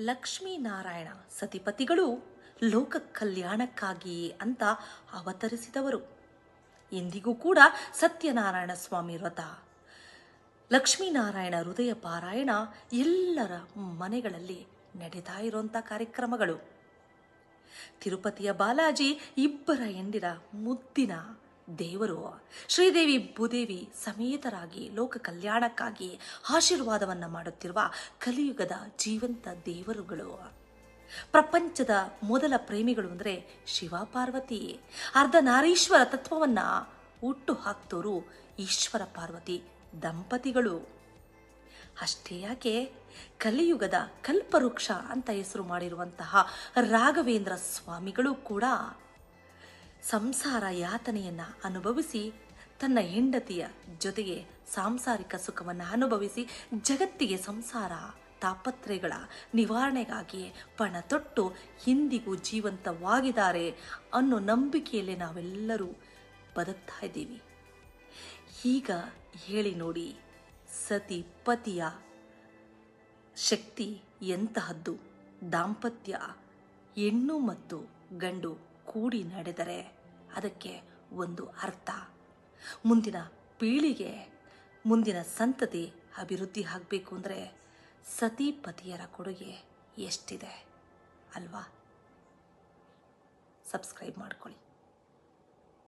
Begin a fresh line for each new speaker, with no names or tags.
ಲಕ್ಷ್ಮೀನಾರಾಯಣ ಸತಿಪತಿಗಳು ಲೋಕ ಕಲ್ಯಾಣಕ್ಕಾಗಿ ಅಂತ ಅವತರಿಸಿದವರು. ಇಂದಿಗೂ ಕೂಡ ಸತ್ಯನಾರಾಯಣ ಸ್ವಾಮಿ ವ್ರತ ಲಕ್ಷ್ಮೀನಾರಾಯಣ ಹೃದಯ ಪಾರಾಯಣ ಎಲ್ಲರ ಮನೆಗಳಲ್ಲಿ ನಡೀತಾ ಇರುವಂಥ ಕಾರ್ಯಕ್ರಮಗಳು. ತಿರುಪತಿಯ ಬಾಲಾಜಿ ಇಬ್ಬರ ಎಂದಿರ ಮುದ್ದಿನ ದೇವರು. ಶ್ರೀದೇವಿ ಭೂದೇವಿ ಸಮೇತರಾಗಿ ಲೋಕ ಕಲ್ಯಾಣಕ್ಕಾಗಿ ಆಶೀರ್ವಾದವನ್ನು ಮಾಡುತ್ತಿರುವ ಕಲಿಯುಗದ ಜೀವಂತ ದೇವರುಗಳು. ಪ್ರಪಂಚದ ಮೊದಲ ಪ್ರೇಮಿಗಳು ಅಂದರೆ ಶಿವ ಪಾರ್ವತಿ ಅರ್ಧನಾರೀಶ್ವರ ತತ್ವವನ್ನು ಹುಟ್ಟು ಹಾಕ್ತೋರು ಈಶ್ವರ ಪಾರ್ವತಿ ದಂಪತಿಗಳು. ಅಷ್ಟೇ ಯಾಕೆ? ಕಲಿಯುಗದ ಕಲ್ಪವೃಕ್ಷ ಅಂತ ಹೆಸರು ಮಾಡಿರುವಂತಹ ರಾಘವೇಂದ್ರ ಸ್ವಾಮಿಗಳು ಕೂಡ ಸಂಸಾರ ಯಾತನೆಯನ್ನ ಅನುಭವಿಸಿ, ತನ್ನ ಹೆಂಡತಿಯ ಜೊತೆಗೆ ಸಾಂಸಾರಿಕ ಸುಖವನ್ನು ಅನುಭವಿಸಿ, ಜಗತ್ತಿಗೆ ಸಂಸಾರ ತಾಪತ್ರೆಗಳ ನಿವಾರಣೆಗಾಗಿ ಪಣ ತೊಟ್ಟು ಹಿಂದಿಗೂ ಜೀವಂತವಾಗಿದ್ದಾರೆ ಅನ್ನೋ ನಂಬಿಕೆಯಲ್ಲಿ ನಾವೆಲ್ಲರೂ ಬದುಕ್ತಾ ಇದ್ದೀವಿ. ಈಗ ಹೇಳಿ ನೋಡಿ, ಸತಿ ಪತಿಯ ಶಕ್ತಿ ಎಂತಹದ್ದು? ದಾಂಪತ್ಯ, ಹೆಣ್ಣು ಮತ್ತು ಗಂಡು. ಕೂಡಿ ನಡೆದರೆ ಅದಕ್ಕೆ ಒಂದು ಅರ್ಥ. ಮುಂದಿನ ಪೀಳಿಗೆ, ಮುಂದಿನ ಸಂತತಿ ಅಭಿವೃದ್ಧಿ ಆಗಬೇಕು ಅಂದರೆ ಸತಿ ಪತಿಯರ ಕೊಡುಗೆ ಎಷ್ಟಿದೆ ಅಲ್ವಾ? ಸಬ್ಸ್ಕ್ರೈಬ್ ಮಾಡ್ಕೊಳ್ಳಿ.